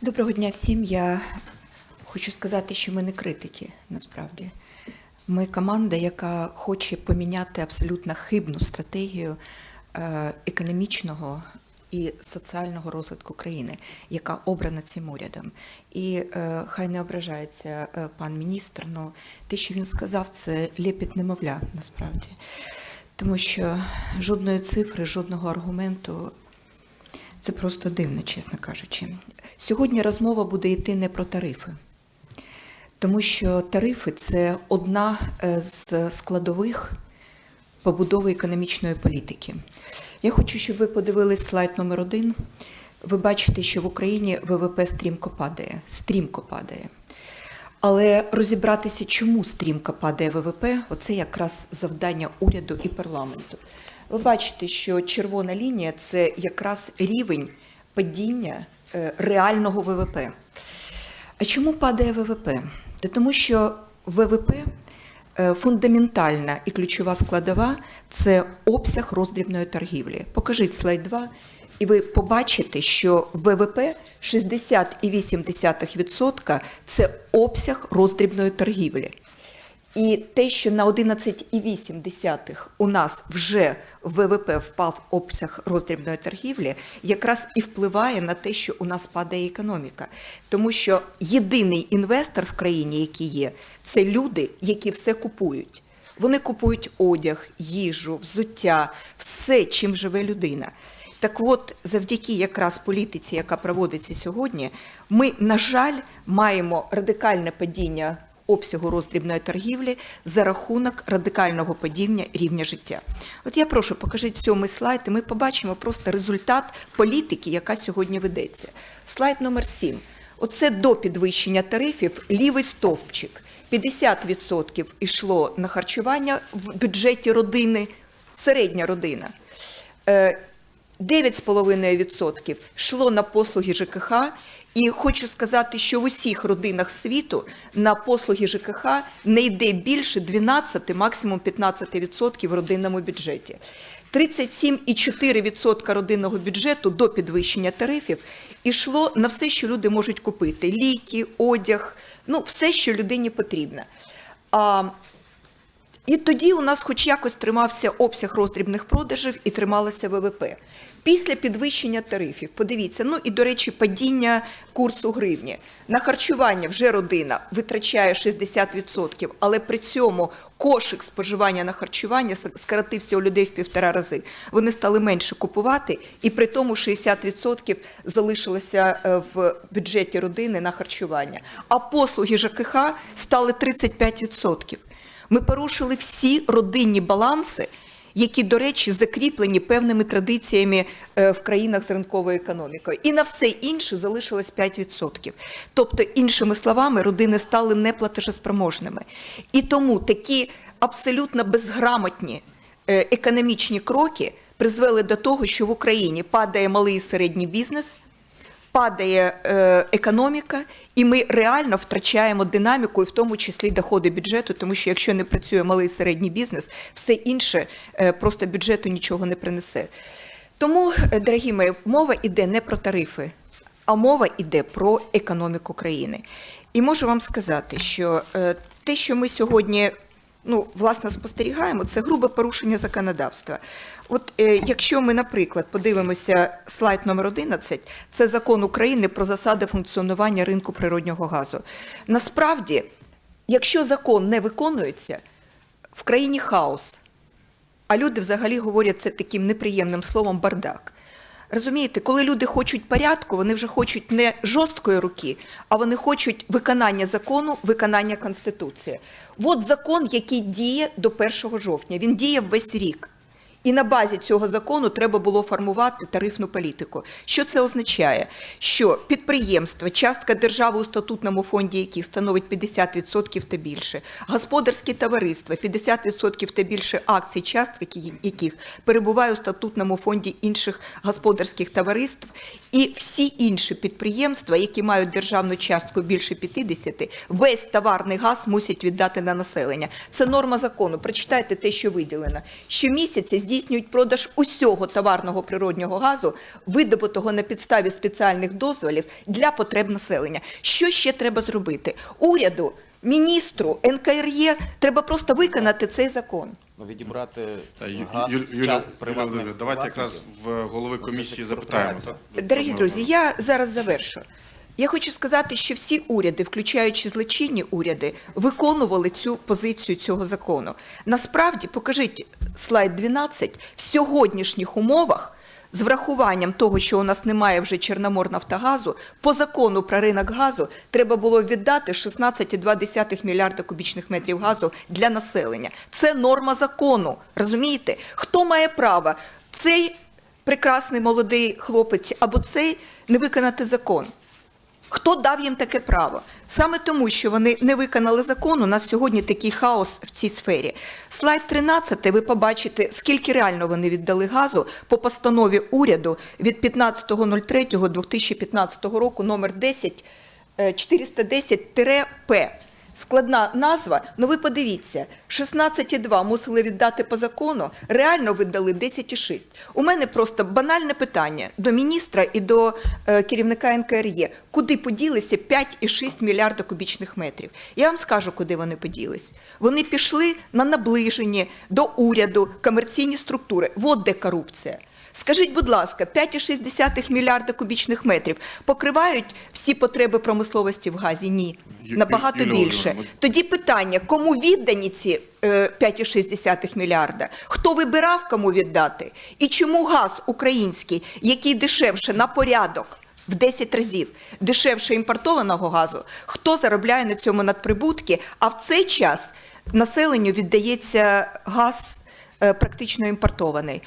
Доброго дня всім. Я хочу сказати, що ми не критики насправді. Ми команда, яка хоче поміняти абсолютно хибну стратегію е, економічного і соціального розвитку країни, яка обрана цим урядом. І е, хай не ображається е, пан міністр, але те, що він сказав, це лепіт немовля насправді. Тому що жодної цифри, жодного аргументу це просто дивно, чесно кажучи. Сьогодні розмова буде йти не про тарифи, тому що тарифи це одна е, з складових побудови економічної політики. Я хочу, щоб ви подивились слайд номер один. Ви бачите, що в Україні ВВП стрімко падає. Стрімко падає. Але розібратися, чому стрімко падає ВВП, оце якраз завдання уряду і парламенту. Ви бачите, що червона лінія це якраз рівень падіння е, реального ВВП. А чому падає ВВП? Тому що ВВП е, фундаментальна і ключова складова це обсяг роздрібної торгівлі. Покажіть слайд 2, і ви побачите, що ВВП 60,8% це обсяг роздрібної торгівлі. І те, що на 11,8 у нас вже ВВП впав обсяг роздрібної торгівлі, якраз і впливає на те, що у нас падає економіка. Тому що єдиний інвестор в країні, який є, це люди, які все купують. Вони купують одяг, їжу, взуття, все, чим живе людина. Так от, завдяки якраз політиці, яка проводиться сьогодні, ми, на жаль, маємо радикальне падіння обсягу роздрібної торгівлі за рахунок радикального падіння рівня життя. От я прошу, покажіть сьомий слайд, і ми побачимо просто результат політики, яка сьогодні ведеться. Слайд номер 7. Оце до підвищення тарифів лівий стовпчик. 50% йшло на харчування в бюджеті родини, середня родина. Е, 9,5% йшло на послуги ЖКХ. І хочу сказати, що в усіх родинах світу на послуги ЖКХ не йде більше 12, максимум 15% в родинному бюджеті. 37,4% родинного бюджету до підвищення тарифів йшло на все, що люди можуть купити: ліки, одяг, ну все, що людині потрібно. А, і тоді у нас хоч якось тримався обсяг роздрібних продажів і трималося ВВП. Після підвищення тарифів, подивіться, ну і до речі, падіння курсу гривні. На харчування вже родина витрачає 60%, але при цьому кошик споживання на харчування скоротився у людей в півтора рази. Вони стали менше купувати, і при тому 60% залишилося е, в бюджеті родини на харчування. А послуги ЖКХ стали 35%. Ми порушили всі родинні баланси, які, до речі, закріплені певними традиціями е, в країнах з ринковою економікою. І на все інше залишилось 5%. Тобто, іншими словами, родини стали неплатежеспроможними. І тому такі абсолютно безграмотні е, економічні кроки призвели до того, що в Україні падає малий і середній бізнес, падає е, економіка, і ми реально втрачаємо динаміку, і в тому числі доходи бюджету, тому що якщо не працює малий і середній бізнес, все інше е, просто бюджету нічого не принесе. Тому, е, дорогі мої, мова йде не про тарифи, а мова йде про економіку країни. І можу вам сказати, що те, що ми сьогодні ну, власне, спостерігаємо, це грубе порушення законодавства. От е, якщо ми, наприклад, подивимося слайд номер 11, це закон України про засади функціонування ринку природнього газу. Насправді, якщо закон не виконується, в країні хаос, а люди взагалі говорять це таким неприємним словом бардак. Розумієте, коли люди хочуть порядку, вони вже хочуть не жорсткої руки, а вони хочуть виконання закону, виконання Конституції. От закон, який діє до 1 жовтня, він діє весь рік. І на базі цього закону треба було формувати тарифну політику. Що це означає? Що підприємства, частка держави у статутному фонді яких становить 50% та більше, господарські товариства, 50% та більше акцій, частки яких перебуває у статутному фонді інших господарських товариств, і всі інші підприємства, які мають державну частку більше 50, весь товарний газ мусять віддати на населення. Це норма закону. Прочитайте те, що виділено. Щомісяця здійснюють продаж усього товарного природнього газу, видобутого на підставі спеціальних дозволів для потреб населення. Що ще треба зробити? Уряду, міністру, НКРЄ треба просто виконати цей закон. Ну, відібрати Та, Ю- газ Ю- Юлія Юлія Володимирівна, давайте якраз в голови комісії запитаємо. Дорогі друзі, я зараз завершу. Я хочу сказати, що всі уряди, включаючи злочинні уряди, виконували цю позицію цього закону. Насправді, покажіть слайд 12, в сьогоднішніх умовах. З врахуванням того, що у нас немає вже Чорноморнафтогазу, по закону про ринок газу треба було віддати 16,2 мільярда кубічних метрів газу для населення. Це норма закону. Розумієте? Хто має право? Цей прекрасний молодий хлопець або цей не виконати закон. Хто дав їм таке право? Саме тому, що вони не виконали закон, у нас сьогодні такий хаос в цій сфері. Слайд 13, ви побачите, скільки реально вони віддали газу по постанові уряду від 15.03.2015 року номер 10 е, 410-П. Складна назва, ну ви подивіться, 16,2 мусили віддати по закону, реально видали 10,6. У мене просто банальне питання до міністра і до е, керівника НКРЄ. Куди поділися 5,6 мільярда кубічних метрів? Я вам скажу, куди вони поділись. Вони пішли на наближені до уряду комерційні структури. От де корупція. Скажіть, будь ласка, 5,6 мільярда кубічних метрів покривають всі потреби промисловості в газі? Ні. Набагато більше. Тоді питання, кому віддані ці е, 5,6 мільярда? Хто вибирав, кому віддати? І чому газ український, який дешевше на порядок, в 10 разів дешевше імпортованого газу, хто заробляє на цьому надприбутки, а в цей час населенню віддається газ е, практично імпортований.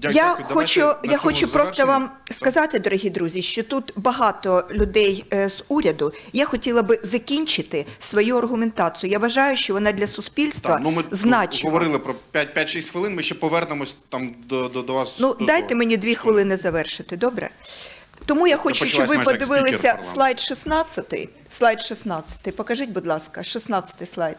Дя- Я дякую. хочу, я хочу просто вам сказати, дорогі друзі, що тут багато людей е, з уряду. Я хотіла би закінчити свою аргументацію. Я вважаю, що вона для суспільства Так, ну ми значима. говорили про 5-6 хвилин, ми ще повернемось там до, до, до вас. Ну, до дайте мені дві хвилини завершити, добре? Тому я хочу, щоб ви спікер подивилися слайд 16. Слайд 16. Покажіть, будь ласка, 16 слайд.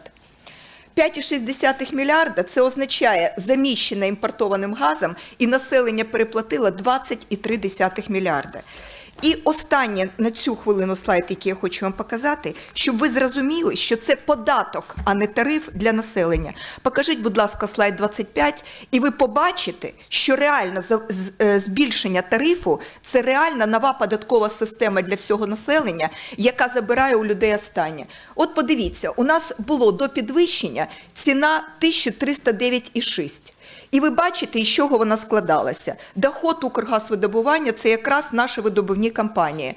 5,6 мільярда – це означає заміщене імпортованим газом, і населення переплатило 20,3 мільярда. І останнє на цю хвилину слайд, який я хочу вам показати, щоб ви зрозуміли, що це податок, а не тариф для населення. Покажіть, будь ласка, слайд 25, і ви побачите, що реально е, збільшення тарифу – це реальна нова податкова система для всього населення, яка забирає у людей останнє. От подивіться, у нас було до підвищення ціна 1309,6. І ви бачите, із чого вона складалася. Доход Укргазвидобування – це якраз наші видобувні компанії.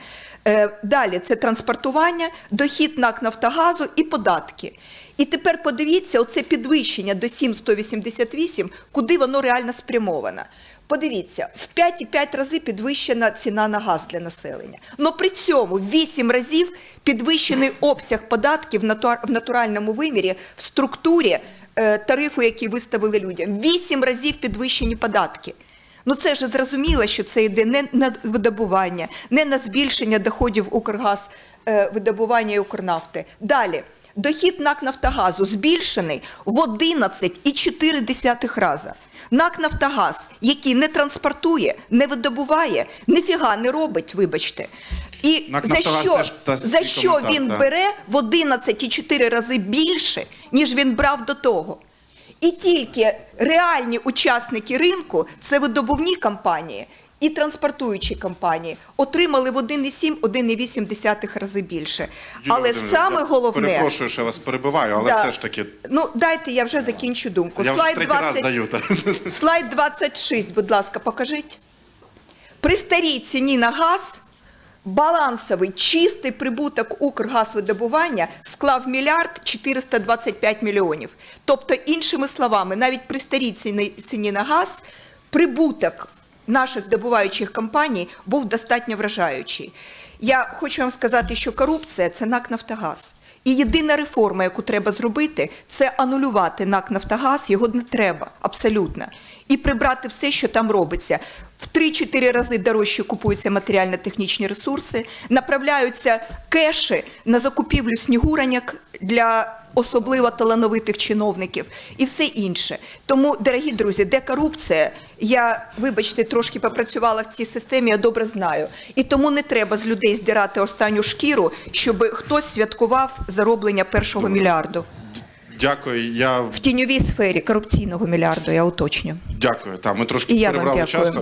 Е, Далі це транспортування, дохід НАК Нафтогазу і податки. І тепер подивіться, оце підвищення до 7,188, куди воно реально спрямовано. Подивіться, в 5,5 рази підвищена ціна на газ для населення. Но при цьому в 8 разів підвищений обсяг податків в натуральному вимірі в структурі тарифу, який виставили людям. Вісім разів підвищені податки. Ну це ж зрозуміло, що це йде не на видобування, не на збільшення доходів Укргаз е, видобування і Укрнафти. Далі. Дохід НАК Нафтогазу збільшений в 11,4 рази. НАК Нафтогаз, який не транспортує, не видобуває, ніфіга не робить, вибачте. І за що, теж дасть за що коментар, він бере в 11,4 рази більше, ніж він брав до того. І тільки реальні учасники ринку, це видобувні компанії і транспортуючі компанії, отримали в 1,7-1,8 рази більше. Але саме я головне... Перепрошую, що я вас перебиваю, але Да. все ж таки. Ну, дайте я вже закінчу думку. Я вже Слайд третій раз даю. та. Слайд 26, будь ласка, покажіть. При старій ціні на газ балансовий чистий прибуток Укргазвидобування склав мільярд 425 мільйонів. Тобто, іншими словами, навіть при старій ціні, на газ прибуток наших добуваючих компаній був достатньо вражаючий. Я хочу вам сказати, що корупція це НАК Нафтогаз. І єдина реформа, яку треба зробити, це анулювати НАК Нафтогаз, його не треба абсолютно. І прибрати все, що там робиться. В 3-4 рази дорожче купуються матеріально-технічні ресурси, направляються кеші на закупівлю снігураньок для особливо талановитих чиновників і все інше. Тому, дорогі друзі, де корупція? Я, вибачте, трошки попрацювала в цій системі, я добре знаю. І тому не треба з людей здирати останню шкіру, щоб хтось святкував зароблення першого мільярду. Дякую. Я В тіньовій сфері корупційного мільярду, я уточню. дякую. Та ми трошки перебрали дякую. час.